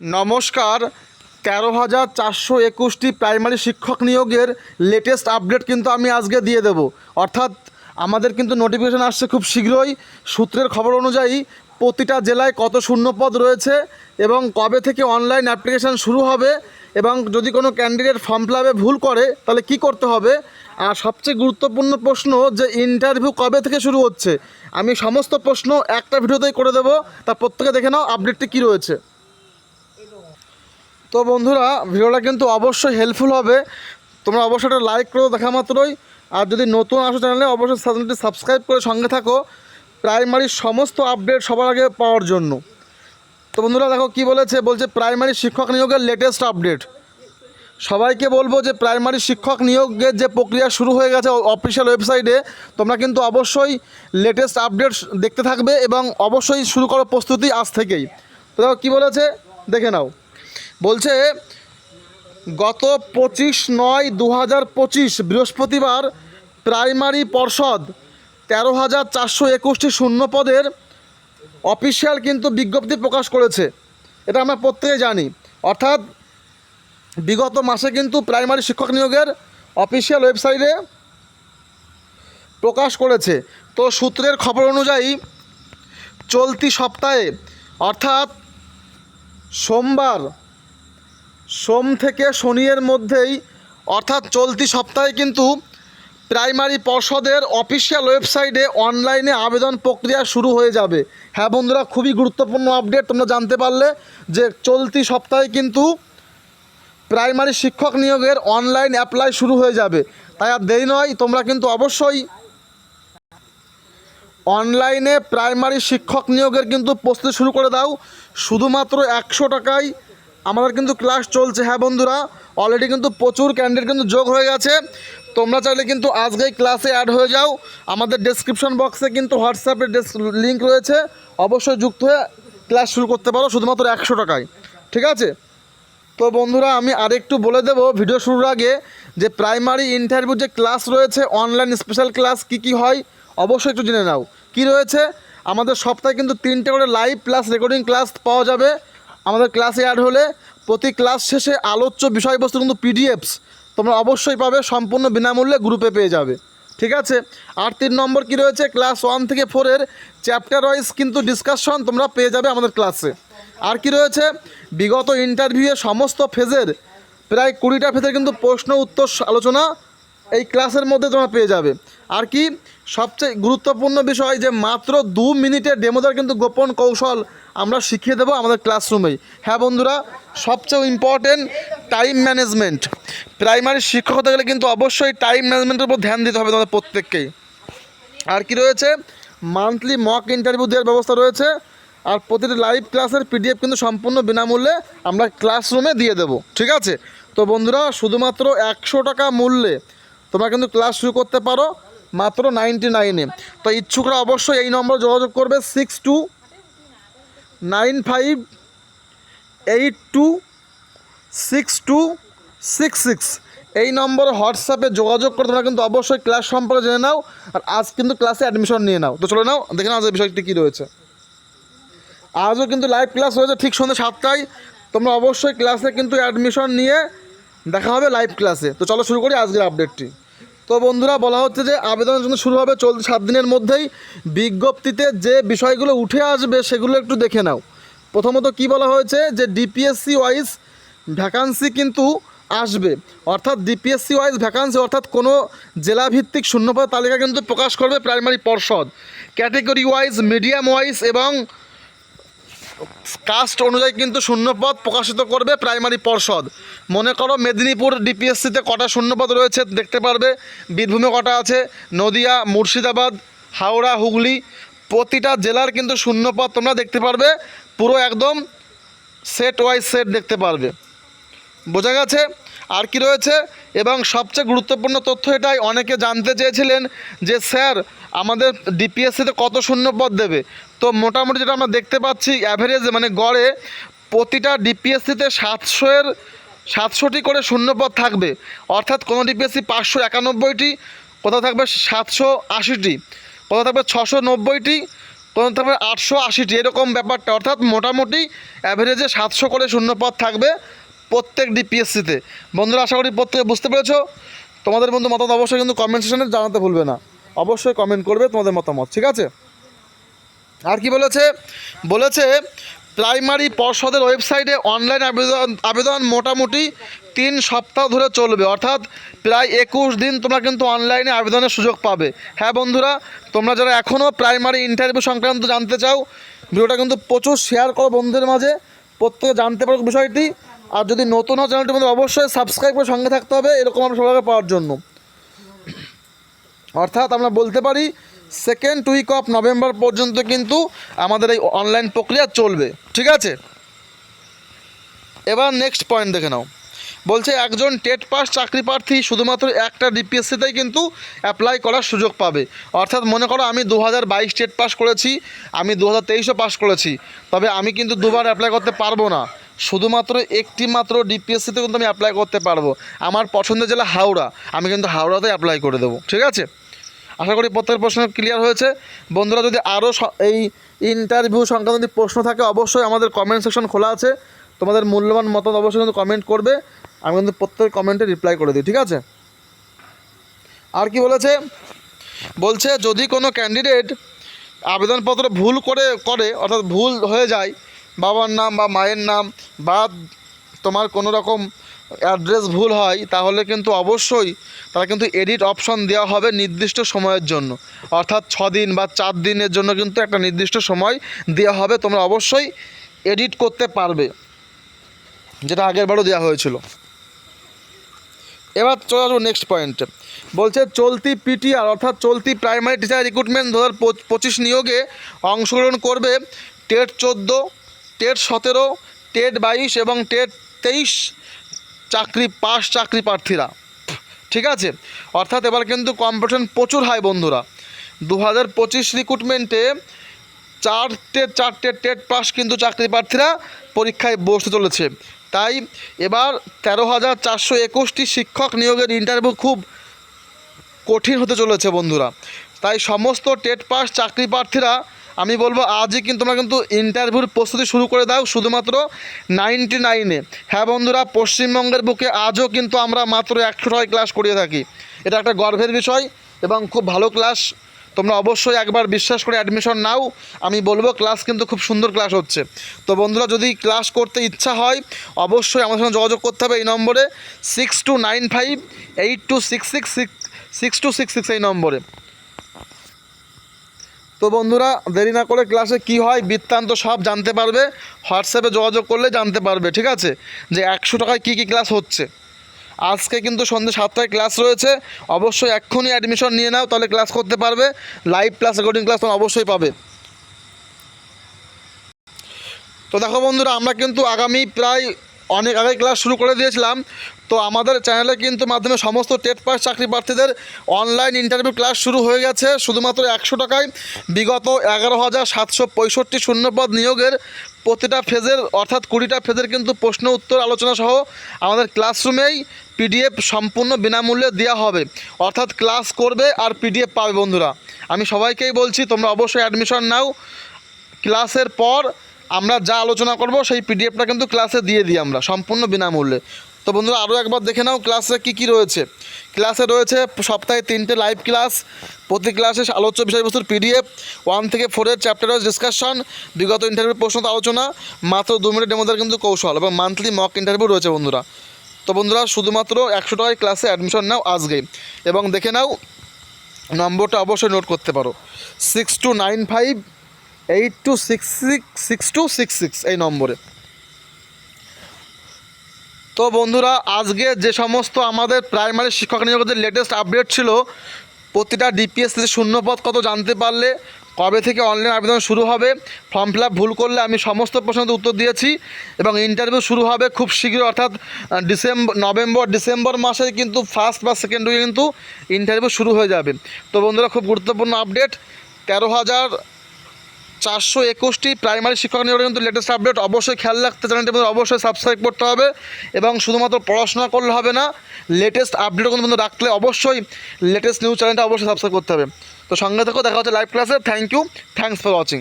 নমস্কার। তেরো হাজার চারশো একুশটি প্রাইমারি শিক্ষক নিয়োগের লেটেস্ট আপডেট কিন্তু আমি আজকে দিয়ে দেব। অর্থাৎ আমাদের কিন্তু নোটিফিকেশান আসছে খুব শীঘ্রই। সূত্রের খবর অনুযায়ী প্রতিটা জেলায় কত শূন্যপদ রয়েছে এবং কবে থেকে অনলাইন অ্যাপ্লিকেশান শুরু হবে এবং যদি কোনো ক্যান্ডিডেট ফর্ম ফিল ভুল করে, তাহলে কি করতে হবে? আর সবচেয়ে গুরুত্বপূর্ণ প্রশ্ন যে ইন্টারভিউ কবে থেকে শুরু হচ্ছে? আমি সমস্ত প্রশ্ন একটা ভিডিওতেই করে দেবো। তা প্রত্যেকে দেখে নাও আপডেটটি কী রয়েছে। তো বন্ধুরা, ভিডিওটা কিন্তু অবশ্যই হেল্পফুল হবে। তোমরা অবশ্যই একটা লাইক করো দেখা মাত্রই। আর যদি নতুন আসো চ্যানেলে অবশ্যই চ্যানেলটি সাবস্ক্রাইব করে সঙ্গে থাকো। প্রাইমারির সমস্ত আপডেট সবার আগে পাওয়ার জন্য। তো বন্ধুরা, দেখো কি বলেছে? বলছে প্রাইমারি শিক্ষক নিয়োগের লেটেস্ট আপডেট সবাইকে বলব যে প্রাইমারি শিক্ষক নিয়োগের যে প্রক্রিয়া শুরু হয়ে গেছে অফিসিয়াল ওয়েবসাইটে তোমরা কিন্তু অবশ্যই লেটেস্ট আপডেট দেখতে থাকবে এবং অবশ্যই শুরু করো প্রস্তুতি আজ থেকেই। তো দেখো কী বলেছে? দেখে নাও। বলছে, গত পঁচিশ নয় দু হাজার পঁচিশ বৃহস্পতিবার প্রাইমারি পর্ষদ তেরো হাজার চারশো একুশটি শূন্য পদের অফিসিয়াল কিন্তু বিজ্ঞপ্তি প্রকাশ করেছে। এটা আমরা প্রত্যেকে জানি। অর্থাৎ বিগত মাসে কিন্তু প্রাইমারি শিক্ষক নিয়োগের অফিসিয়াল ওয়েবসাইটে প্রকাশ করেছে। তো সূত্রের খবর অনুযায়ী চলতি সপ্তাহে, অর্থাৎ সোমবার সোম থেকে শনির মধ্যেই, অর্থাৎ চলতি সপ্তাহে কিন্তু প্রাইমারি পর্ষদের অফিসিয়াল ওয়েবসাইটে অনলাইনে আবেদন প্রক্রিয়া শুরু হয়ে যাবে। হ্যাঁ বন্ধুরা, খুবই গুরুত্বপূর্ণ আপডেট, তোমরা জানতে পারলে যে চলতি সপ্তাহে কিন্তু প্রাইমারি শিক্ষক নিয়োগের অনলাইন অ্যাপ্লাই শুরু হয়ে যাবে। তাই আর দেরি নয়, তোমরা কিন্তু অবশ্যই অনলাইনে প্রাইমারি শিক্ষক নিয়োগের কিন্তু প্রস্তুতি শুরু করে দাও। শুধুমাত্র একশো টাকায় আমাদের কিন্তু ক্লাস চলছে হ্যাঁ বন্ধুরা? অলরেডি কিন্তু প্রচুর ক্যান্ডিডেট কিন্তু যোগ হয়ে গেছে। তোমরা চাইলে কিন্তু আজকেই ক্লাসে অ্যাড হয়ে যাও। আমাদের ডেসক্রিপশন বক্সে কিন্তু হোয়াটসঅ্যাপের লিঙ্ক রয়েছে। অবশ্যই যুক্ত হয়ে ক্লাস শুরু করতে পারো, শুধুমাত্র একশো টাকায়। ঠিক আছে? তো বন্ধুরা, আমি আরেকটু বলে দেবো ভিডিও শুরুর আগে যে প্রাইমারি ইন্টারভিউ যে ক্লাস রয়েছে অনলাইন স্পেশাল ক্লাস কি কি হয়, অবশ্যই একটু জেনে নাও। কি রয়েছে? আমাদের সপ্তাহে কিন্তু তিনটে করে লাইভ প্লাস রেকর্ডিং ক্লাস পাওয়া যাবে। আমাদের ক্লাসে অ্যাড হলে প্রতি ক্লাস শেষে আলোচ্য বিষয়বস্তু কিন্তু পিডিএফস তোমরা অবশ্যই পাবে, সম্পূর্ণ বিনামূল্যে গ্রুপে পেয়ে যাবে। ঠিক আছে? আর তিন নম্বর কি রয়েছে? ক্লাস ওয়ান থেকে ফোরের চ্যাপ্টার ওয়াইজ কিন্তু ডিসকাশন তোমরা পেয়ে যাবে আমাদের ক্লাসে আর কি রয়েছে? বিগত ইন্টারভিউয়ে সমস্ত ফেজের প্রায় কুড়িটা ফেজের কিন্তু প্রশ্ন, উত্তর, আলোচনা এই ক্লাসের মধ্যে তোমরা পেয়ে যাবে। আর কি সবচেয়ে গুরুত্বপূর্ণ বিষয় যে মাত্র দু মিনিটের ডেমোদার কিন্তু গোপন কৌশল আমরা শিখিয়ে দেবো আমাদের ক্লাসরুমেই হ্যাঁ বন্ধুরা, সবচেয়ে ইম্পর্টেন্ট টাইম ম্যানেজমেন্ট প্রাইমারি শিক্ষক হতে গেলে কিন্তু অবশ্যই টাইম ম্যানেজমেন্টের উপর ধ্যান দিতে হবে তোমাদের প্রত্যেককেই। আর কি রয়েছে? মান্থলি মক ইন্টারভিউ দেওয়ার ব্যবস্থা রয়েছে। আর প্রতিটি লাইভ ক্লাসের পিডিএফ কিন্তু সম্পূর্ণ বিনামূল্যে আমরা ক্লাসরুমে দিয়ে দেবো। ঠিক আছে? তো বন্ধুরা, শুধুমাত্র একশো টাকা মূল্যে তোমরা কিন্তু ক্লাস শুরু করতে পারো। মাত্র নাইনটি নাইনে তো ইচ্ছুকরা অবশ্যই এই নম্বর যোগাযোগ করবে six two nine five eight two six two six six. এই নম্বরে হোয়াটসঅ্যাপে যোগাযোগ করে তোমরা কিন্তু অবশ্যই ক্লাস সম্পর্কে জেনে নাও আর আজ কিন্তু ক্লাসে অ্যাডমিশন নিয়ে নাও। তো চলে নাও, দেখে নাও আজকের বিষয়টি কী রয়েছে। আজও কিন্তু লাইভ ক্লাস রয়েছে ঠিক সন্ধ্যে সাতটায়। তোমরা অবশ্যই ক্লাসে কিন্তু অ্যাডমিশন নিয়ে দেখা হবে লাইভ ক্লাসে তো চলো শুরু করি আজকের আপডেটটি তো বন্ধুরা, বলা হচ্ছে যে আবেদনের জন্য শুরু হবে চলতি সাত দিনের মধ্যেই। বিজ্ঞপ্তিতে যে বিষয়গুলো উঠে আসবে সেগুলো একটু দেখে নাও। প্রথমত কি বলা হয়েছে যে ডিপিএসসি ওয়াইজ ভ্যাকান্সি কিন্তু আসবে। অর্থাৎ ডিপিএসসি ওয়াইজ ভ্যাকান্সি, অর্থাৎ কোনো জেলাভিত্তিক শূন্যপদ তালিকা কিন্তু প্রকাশ করবে প্রাইমারি পর্ষদ। ক্যাটেগরি ওয়াইজ, মিডিয়াম ওয়াইজ এবং কাস্ট অনুযায়ী কিন্তু শূন্যপদ প্রকাশিত করবে প্রাইমারি পর্ষদ। মনে করো মেদিনীপুর ডিপিএসসিতে কটা শূন্যপদ রয়েছে, দেখতে পারবে। বীরভূমে কটা আছে? নদিয়া, মুর্শিদাবাদ, হাওড়া, হুগলি। প্রতিটা জেলার কিন্তু শূন্যপদ তোমরা দেখতে পারবে। পুরো একদম সেট ওয়াইজ সেট দেখতে পারবে। বোঝা গেছে? আর কি রয়েছে? এবং সবচেয়ে গুরুত্বপূর্ণ তথ্য এটাই, অনেকে জানতে চেয়েছিলেন যে স্যার, আমাদের ডিপিএসসিতে কত শূন্যপদ দেবে। তো মোটামুটি যেটা আমরা দেখতে পাচ্ছি অ্যাভারেজে মানে গড়ে প্রতিটা ডিপিএসসিতে সাতশো এর সাতশোটি করে শূন্যপদ থাকবে। অর্থাৎ কোনো ডিপিএসসি পাঁচশো একানব্বইটি, কোথাও থাকবে সাতশো আশিটি, কোথাও থাকবে ছশো নব্বইটি কোনো থাকবে আটশো আশিটি, এরকম ব্যাপারটা। অর্থাৎ মোটামুটি অ্যাভারেজে সাতশো করে শূন্যপদ থাকবে। প্রত্যেক ডিপিএসসিতে বন্ধুরা, আশা করি প্রত্যেকে বুঝতে পেরেছ। তোমাদের বন্ধু মতামত অবশ্যই কিন্তু কমেন্ট সেকশনে জানাতে ভুলবে না। অবশ্যই কমেন্ট করবে তোমাদের মতামত, ঠিক আছে? আর কি বলেছে? বলেছে, প্রাইমারি পর্ষদের ওয়েবসাইটে অনলাইন আবেদন আবেদন মোটামুটি তিন সপ্তাহ ধরে চলবে। অর্থাৎ প্রায় একুশ দিন তোমরা কিন্তু অনলাইনে আবেদনের সুযোগ পাবে। হ্যাঁ বন্ধুরা, তোমরা যারা এখনও প্রাইমারি ইন্টারভিউ সংক্রান্ত জানতে চাও, ভিডিওটা কিন্তু প্রচুর শেয়ার করো বন্ধুদের মাঝে। প্রত্যেকে জানতে পারো বিষয়টি। আর যদি নতুন হয় চ্যানেলটির মধ্যে অবশ্যই সাবস্ক্রাইব করে সঙ্গে থাকতে হবে। এরকম আমরা সবাইকে পাওয়ার জন্য। অর্থাৎ আমরা বলতে পারি সেকেন্ড উইক অফ নভেম্বর পর্যন্ত কিন্তু আমাদের এই অনলাইন প্রক্রিয়া চলবে। ঠিক আছে? এবার নেক্সট পয়েন্ট দেখে নাও। বলছে, একজন টেট পাস চাকরি প্রার্থী শুধুমাত্র একটা ডিপিএসসিতেই কিন্তু অ্যাপ্লাই করার সুযোগ পাবে। অর্থাৎ মনে করো, আমি দু হাজার বাইশ টেট পাস করেছি, আমি দু হাজার তেইশও পাস করেছি, তবে আমি কিন্তু দুবার অ্যাপ্লাই করতে পারব না। শুধুমাত্র একটি মাত্র ডিপিএসসিতে কিন্তু আমি অ্যাপ্লাই করতে পারব। আমার পছন্দের জেলা হাওড়া। আমি কিন্তু হাওড়াতে অ্যাপ্লাই করে দেবো, ঠিক আছে? আশা করি প্রত্যেকের প্রশ্ন ক্লিয়ার হয়েছে। বন্ধুরা, যদি আরও এই ইন্টারভিউ সংক্রান্ত যদি প্রশ্ন থাকে, অবশ্যই আমাদের কমেন্ট সেকশন খোলা আছে। তোমাদের মূল্যবান মতামত অবশ্যই কিন্তু কমেন্ট করবে। আমি কিন্তু প্রত্যেক কমেন্টে রিপ্লাই করে দিই, ঠিক আছে? আর কি বলেছে? বলছে, যদি কোনো ক্যান্ডিডেট আবেদনপত্র ভুল করে করে, অর্থাৎ ভুল হয়ে যায় বাবার নাম বা মায়ের নাম বা তোমার কোনো রকম অ্যাড্রেস ভুল হয়, তাহলে কিন্তু অবশ্যই তারা কিন্তু এডিট অপশন দেওয়া হবে নির্দিষ্ট সময়ের জন্য। অর্থাৎ দিন বা চার দিনের জন্য কিন্তু একটা নির্দিষ্ট সময় দেওয়া হবে, তোমরা অবশ্যই এডিট করতে পারবে। যেটা আগের বারও দেওয়া হয়েছিল। এবার চলে আসব নেক্সট পয়েন্টে বলছে, চলতি পিটিআর অর্থাৎ চলতি প্রাইমারি টিচার রিক্রুটমেন্ট দু হাজার পঁচিশ নিয়োগে অংশগ্রহণ করবে টেট চোদ্দ টেট সতেরো, টেট বাইশ এবং টেট তেইশ চাকরি পাস চাকরি প্রার্থীরা। ঠিক আছে? অর্থাৎ এবার কিন্তু কম্পিটিশন প্রচুর হয় বন্ধুরা। দু হাজার পঁচিশ রিক্রুটমেন্টে চারটে চারটে টেট পাস কিন্তু চাকরি প্রার্থীরা পরীক্ষায় বসতে চলেছে। তাই এবার তেরো হাজার চারশো একুশটি শিক্ষক নিয়োগের ইন্টারভিউ খুব কঠিন হতে চলেছে বন্ধুরা। তাই সমস্ত টেট পাস চাকরি প্রার্থীরা আমি বলব আজই কিন্তু তোমরা কিন্তু ইন্টারভিউর প্রস্তুতি শুরু করে দাও, শুধুমাত্র নাইনটি নাইনে হ্যাঁ বন্ধুরা, পশ্চিমবঙ্গের বুকে আজও কিন্তু আমরা মাত্র একশো টাকায় ক্লাস করিয়ে থাকি। এটা একটা গর্বের বিষয় এবং খুব ভালো ক্লাস তোমরা অবশ্যই একবার বিশ্বাস করে অ্যাডমিশন নাও। আমি বলব ক্লাস কিন্তু খুব সুন্দর ক্লাস হচ্ছে। তো বন্ধুরা, যদি ক্লাস করতে ইচ্ছা হয়, অবশ্যই আমার সঙ্গে যোগাযোগ করতে হবে এই নম্বরে। Six two nine five eight two six six six six two six six এই নম্বরে। তো বন্ধুরা, দেরি না করে ক্লাসে কি হয়, বৃত্তান্ত সব জানতে পারবে। হোয়াটসঅ্যাপে যোগাযোগ করলে জানতে পারবে, ঠিক আছে? যে একশো টাকায় কী কী ক্লাস হচ্ছে। আজকে কিন্তু সন্ধ্যে সাতটায় ক্লাস রয়েছে। অবশ্যই এক্ষুনি অ্যাডমিশন নিয়ে নাও, তাহলে ক্লাস করতে পারবে। লাইভ ক্লাস রেকর্ডিং ক্লাস তোমরা অবশ্যই পাবে। তো দেখো বন্ধুরা, আমরা কিন্তু আগামী প্রায় অনেক আগে ক্লাস শুরু করে দিয়েছিলাম। তো আমাদের চ্যানেলে কিন্তু মাধ্যমে সমস্ত টেট পাস চাকরি প্রার্থীদের অনলাইন ইন্টারভিউ ক্লাস শুরু হয়ে গেছে। শুধুমাত্র একশো টাকায় বিগত এগারো হাজার সাতশো পঁয়ষট্টি শূন্যপদ নিয়োগের প্রতিটা ফেজের অর্থাৎ কুড়িটা ফেজের কিন্তু প্রশ্ন, উত্তর, আলোচনা সহ আমাদের ক্লাসরুমেই পিডিএফ সম্পূর্ণ বিনামূল্যে দেওয়া হবে। অর্থাৎ ক্লাস করবে আর পিডিএফ পাবে বন্ধুরা। আমি সবাইকেই বলছি, তোমরা অবশ্যই অ্যাডমিশন নাও। ক্লাসের পর আমরা যা আলোচনা করব, সেই পিডিএফটা কিন্তু ক্লাসে দিয়ে দিই আমরা, সম্পূর্ণ বিনামূল্যে। তো বন্ধুরা আরও একবার দেখে নাও ক্লাসে কী কী রয়েছে। ক্লাসে রয়েছে সপ্তাহে তিনটে লাইভ ক্লাস প্রতি ক্লাসে আলোচ্য বিষয়বস্তুর পিডিএফ ওয়ান থেকে ফোরের চ্যাপ্টার ওয়াইজ ডিসকাশন বিগত ইন্টারভিউ প্রশ্ন আলোচনা, মাত্র দু মিনিটের মধ্যে কিন্তু কৌশল এবং মান্থলি মক ইন্টারভিউ রয়েছে বন্ধুরা। তো বন্ধুরা, শুধুমাত্র একশো টাকায় ক্লাসে অ্যাডমিশন নাও আজকেই এবং দেখে নাও, নম্বরটা অবশ্যই নোট করতে পারো। Six two nine five eight two six six six two six six এই নম্বরে। তো বন্ধুরা, আজকে যে সমস্ত আমাদের প্রাইমারি শিক্ষক নিয়োগের লেটেস্ট আপডেট ছিল, প্রতিটা ডিপিএস শূন্যপদ কত জানতে পারলে, কবে থেকে অনলাইন আবেদন শুরু হবে ফর্ম ফিল ভুল করলে আমি সমস্ত প্রশ্নের উত্তর দিয়েছি, এবং ইন্টারভিউ শুরু হবে খুব শীঘ্র অর্থাৎ ডিসেম্বর নভেম্বর ডিসেম্বর মাসে কিন্তু ফার্স্ট বা সেকেন্ড উইকে কিন্তু ইন্টারভিউ শুরু হয়ে যাবে। তো বন্ধুরা, খুব গুরুত্বপূর্ণ আপডেট তেরো হাজার চারশো একুশটি প্রাইমারি শিক্ষক নিয়োগের কিন্তু লেটেস্ট আপডেট অবশ্যই খেয়াল রাখতে চ্যানেলটি কিন্তু অবশ্যই সাবস্ক্রাইব করতে হবে এবং শুধুমাত্র পড়াশোনা করলে হবে না লেটেস্ট আপডেটও কিন্তু রাখলে অবশ্যই লেটেস্ট নিউজ চ্যানেলটা অবশ্যই সাবস্ক্রাইব করতে হবে। তো সঙ্গে থেকেও দেখা হচ্ছে লাইভ ক্লাসে thank you thanks for watching